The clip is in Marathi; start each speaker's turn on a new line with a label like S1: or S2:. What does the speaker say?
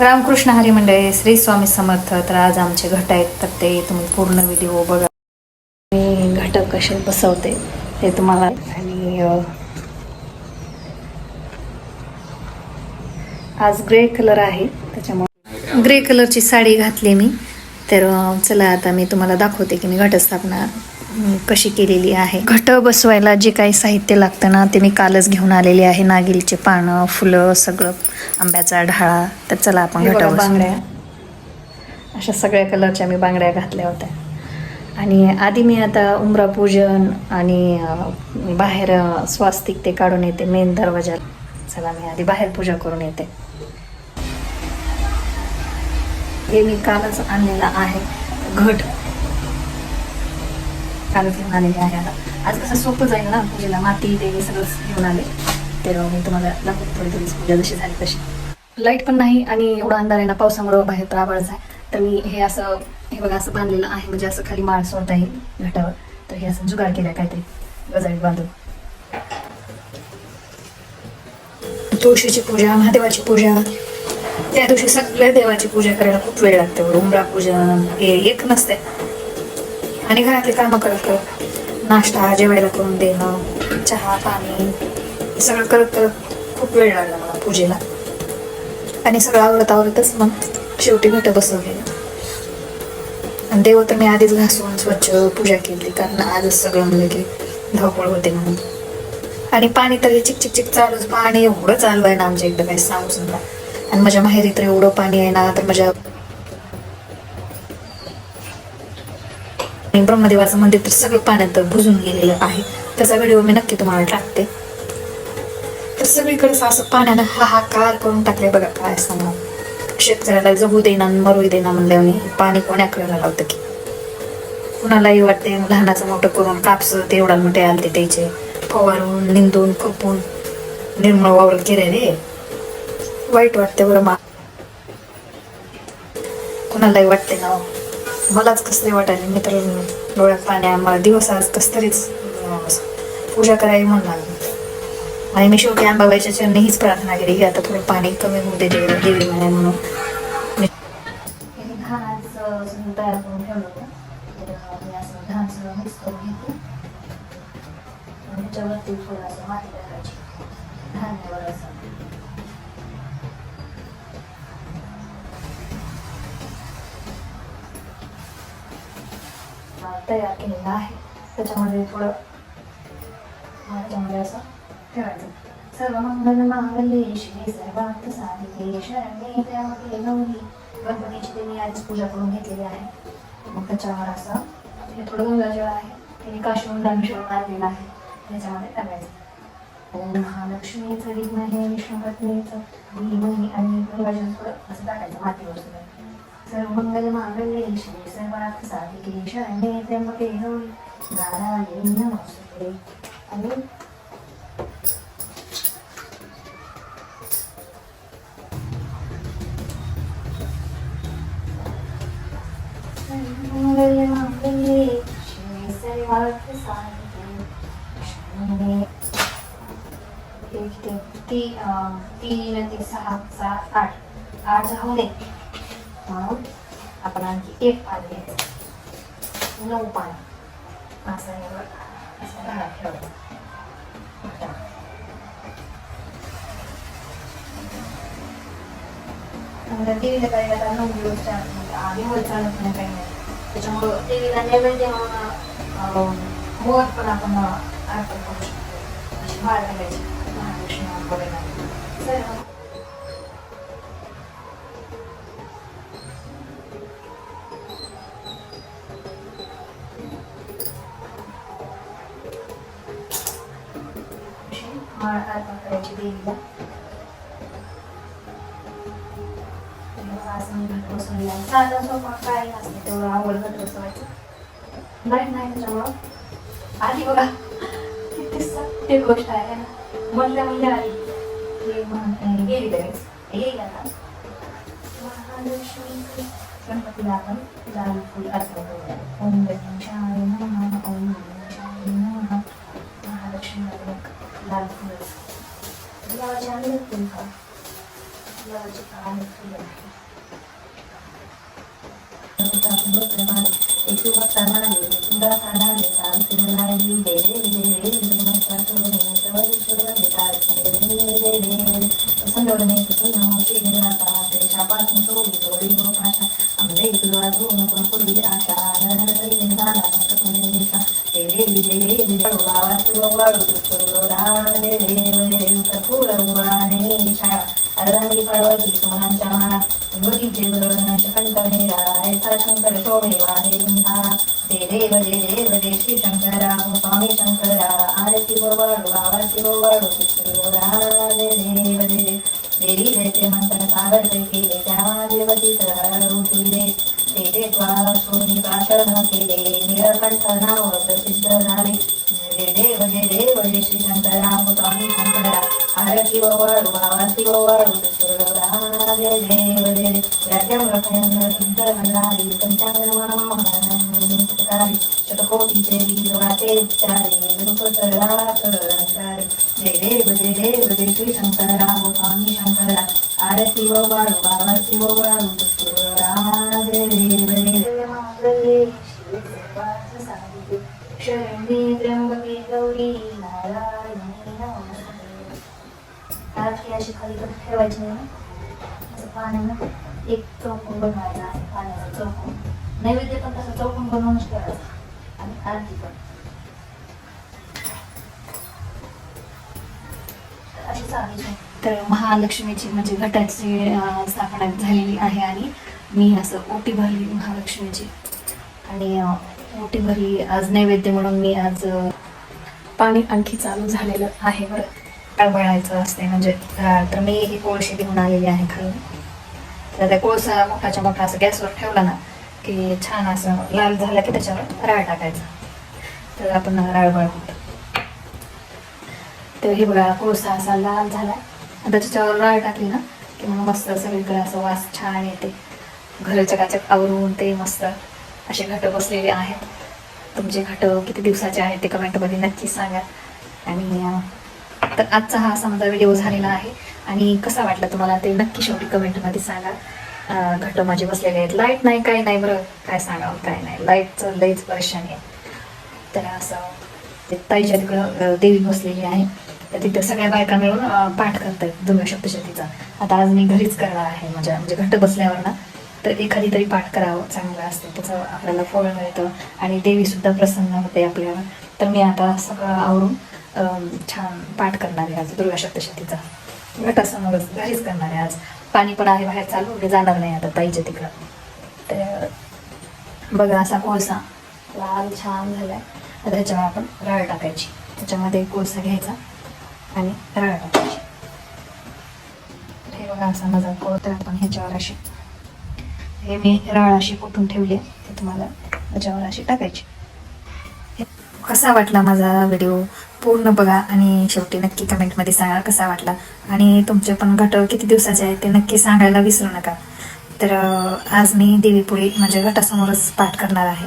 S1: रामकृष्ण हरी मंडळी श्री स्वामी समर्थ. तर आज आमचे घट आहेत तर ते तुम्ही पूर्ण व्हिडिओ बघा. मी घट कसे बसवते ते तुम्हाला आणि आज ग्रे कलर आहे त्याच्यामुळे ग्रे कलरची साडी घातली मी. तर चला आता मी तुम्हाला दाखवते की मी घटस्थापना कशी केलेली आहे? घट बसवायला जे काही साहित्य लागतं ना ते मी कालच घेऊन आलेले आहे. नागिलचे पानं फुलं सगळं. आंब्याचा ढाळा. तर चला आपण घट बांगड्या. अशा सगळ्या कलरच्या मी बांगड्या घातल्या होत्या. आणि आधी मी आता उमरा पूजन आणि बाहेर स्वास्तिक ते काढून येते मेन दरवाजाला चला मी आधी बाहेर पूजा करून येते. हे मी कालच आणलेलं आहे. घट कालच घेऊन आलेले आहे आता आज कसं सोपं जाईल ना? पूजेला माती ते सगळं घेऊन आले. तर मी तुम्हाला दाखवतो थोडी थोडी पूजा जशी झाली तशी. लाइट पण नाही आणि एवढा अंधार आहे ना पावसामुळं बाहेर तर आवाज आहे. तर मी हे असं हे बघा असं बांधलेलं आहे. म्हणजे असं खाली माळ सोडता येईल घटावर. तर हे असं जुगाड केलं काहीतरी. गजाळी बांधून. तुळशीची पूजा महादेवाची पूजा. त्या दिवशी सगळ्या देवाची पूजा करायला खूप वेळ लागते. उमरा पूजन हे एक नसते आणि घरातली कामं करत करत नाश्ता जेवायला करून देणं चहा पाणी सगळं करत करत खूप वेळ लागला मला पूजेला. आणि सगळं आवडत आवडतच मग शेवटी घट बसवलेलं आणि देव तर मी आधीच घासून स्वच्छ पूजा केली कारण आजच सगळं म्हणजे की धावपळ होते म्हणून. आणि पाणी तर हे चिक चिक चिक चालूच पाणी एवढं चालू आहे ना आमच्या एकदम काही सांगू समजा आणि माझ्या माहेरी तर एवढं पाणी आहे ना तर माझ्या आणि ब्रह्मदेवाचं मंदिर तर सगळं पाण्यात बुजून गेलेलं आहे. त्याचा व्हिडिओ मी नक्की तुम्हाला टाकते. तर सगळीकडे असं पाण्यानं हाहाकार करून टाकले बघा काय सांगा शेतकऱ्याला जगू देना आणि मरू देना म्हणल्याने पाणी कोण्याकडे लावतं की? कुणालाही वाटते लहानाचं मोठं करून कापस तेवढा मोठे आलते त्याचे. फवारून निंदून खपून निर्मळ वावर केले रे. वाईट वाटते बरं मा कुणालाही वाटते ना हो. मलाच कसं नाही वाटायला मी तर डोळ्यात पाणी आहे. मला दिवस आज कस तरीच पूजा करावी म्हणून आणि मी शेवटी आंबाबाईच्या चरणी हीच प्रार्थना केली की आता थोडं पाणी कमी होऊ दे देवी देवी म्हणे म्हणून. मी तयार करून ठेवलं होतं. तर मी असं घाणचं मिक्स करून घेतलं. त्याच्यावरती थोडंसं माती टाकायची. धान्यावर असं तयार केलेला आहे. त्याच्यामध्ये थोडं त्याच्यामध्ये असं ठेवायचं. सर्व मंगल मांगल्ये श्री सर्वार्थ साधिके शरणे त्यामध्ये गौरी गणपतीची त्यांनी आधीच पूजा करून घेतलेली आहे. मग त्याच्यावर असं हे थोडं गंगाजळ आहे त्यांनी काशीहून दामिश्वरून आणलेलं आहे त्याच्यामध्ये टाकायचं. ओम महालक्ष्मीचं विघ्नहे विष्णुपत्नीचं धीमही आणि गंगाजळ थोडं असं टाकायचं मातीवर सुद्धा. सर्व मंगल मांगल्ये श्री सर्वार्थ साधिके त्र्यंबके गौरी नारायणी नमस्ते आणि तीन ते सहा सात आठ आठ झाले म्हणून आपण आणखी एक पान घ्यायचं नऊ पान असं हे बघ, असं घरात ठेवायचं. आता. नंतर देवीला काही आता नऊ दिवस चालत नाही आधी वर चालत नाही काही नाही त्याच्यामुळं देवीला नैवेद्य म्हणून अं, मोहर पण आपण अं, अर्पण करू शकतो अशी माळ घालायची महालक्ष्मी वगैरे सर्व माळ अर्पण करायची देवीला असं साधा काही नसते तेवढं आवड घट बसवायचं लाइट नाही त्याच्यामुळं आधी बघा किती सत्य गोष्ट आहे ना म्हणल्या म्हणल्या आली हे गेली लगेच येईल आता महालक्ष्मी गणपतीला आपण लाल फुल अर्पण करूया ओम गणेशाय नमः ओम महालक्ष्मीला एक लाल फुल लावायचे आणले फुल का देवाची कान फुलं. एकू भक्ता मागे, तुला काढाले, काल फिरणारी, दे रे, दे रे, दे म्हणता सोने, जवळीश्वर वंदे तारखे, दे रे, दे रे. संडवणे तुझं शिरनाता, देशापासून सोडी सोडी गोपाशा, आंबे तुला त्वा सोनी प्राशन केले निळकंठ नाव प्रसिद्ध झाले दे देव दे देव दे श्री शंकरा स्वामी शंकरा आरती गोवाळू आरती गोवाळू तुझा दे देव दे दे राज्यम रक्षण सुंदर भंडारी पंचांग शतकोटीचे वीरवाचे उच्चारे गणपतराचारे जय देव जय देव जय श्री शंकरा हो स्वामी शंकरा आरती व वाळू आरती व वाळू जय देव जय देव मांगल्ये शिवे सर्वार्थ साधिके शरण्ये त्र्यंबके गौरी नारायणी नमोस्तुते आरती अशी खाली पण ठेवायची नाही पाण्यानं एक चौकोन बनवायचा आहे पाण्याचा चौकोन. नैवेद्य पण तसं चौकोन बनवूनच करायचं आणि आरती पण. अशी चालायची तर महालक्ष्मीची म्हणजे घटाची स्थापना झालेली आहे आणि मी असं ओटी भरली महालक्ष्मीची. आणि ओटी भरली आज नैवेद्य म्हणून मी आज पाणी आणखी चालू झालेलं आहे बरं. कळबळायचं असते? म्हणजे तर मी ही कोळशी घेऊन आलेली आहे खाली तर त्या कोळसा मोठाच्या मोठा असं गॅसवर ठेवला ना की छान असं लाल झाला की त्याच्यावर राळ टाकायचा. तर आपण राळ बळवतो तर हे बघा कोळसा असा लाल झाला. आता त्याच्यावर राळ टाकली ना की मग मस्त सगळीकडे असं वास छान येते. घर चकाचक आवरून ते मस्त असे घट बसलेले आहेत. तुमचे घट किती दिवसाचे आहेत ते कमेंटमध्ये नक्की सांगा. आणि तर आजचा हा असा माझा व्हिडिओ झालेला आहे. आणि कसा वाटला तुम्हाला ते नक्की शेवटी कमेंटमध्ये सांगा. घट माझे बसलेले आहेत. लाइट नाही काय नाही बरं. काय सांगावं काय नाही. लाईटचं लईच परेशानी आहे. तर असं ते ताईच्या तिकडं देवी बसलेली आहे. तर तिथं सगळ्या बायका मिळून पाठ करतायत दुर्गा सप्तशतीचा. आता आज मी घरीच करणार आहे माझ्या म्हणजे घट्ट बसल्यावर ना. तर एखादी तरी पाठ करावं चांगलं असतं. त्याचं आपल्याला फळ मिळतं. आणि देवीसुद्धा प्रसन्न होते आपल्यावर. तर मी आता सगळं आवरून छान पाठ करणार आहे आज दुर्गा सप्तशतीचा घटासमोरच घरीच करणार आहे आज. पाणी पण आहे बाहेर चालू मी जाणार नाही आता ताईच्या तिकडं. तर बघा असा कोळसा लाल छान झालाय. आता त्याच्यावर आपण राळ टाकायची. त्याच्यामध्ये कोळसा घ्यायचा आणि राळ टाकायची. हे बघा असा माझा कोळतर आपण ह्याच्यावर अशी हे मी राळ अशी कुठून ठेवली आहे ते तुम्हाला त्याच्यावर अशी टाकायची. कसा वाटला माझा व्हिडिओ पूर्ण बघा आणि शेवटी नक्की कमेंटमध्ये सांगा कसा वाटला. आणि तुमचे पण घट किती दिवसाचे आहेत ते नक्की सांगायला विसरू नका. तर आज मी देवीपुळी म्हणजे घटासमोरच पाठ करणार आहे.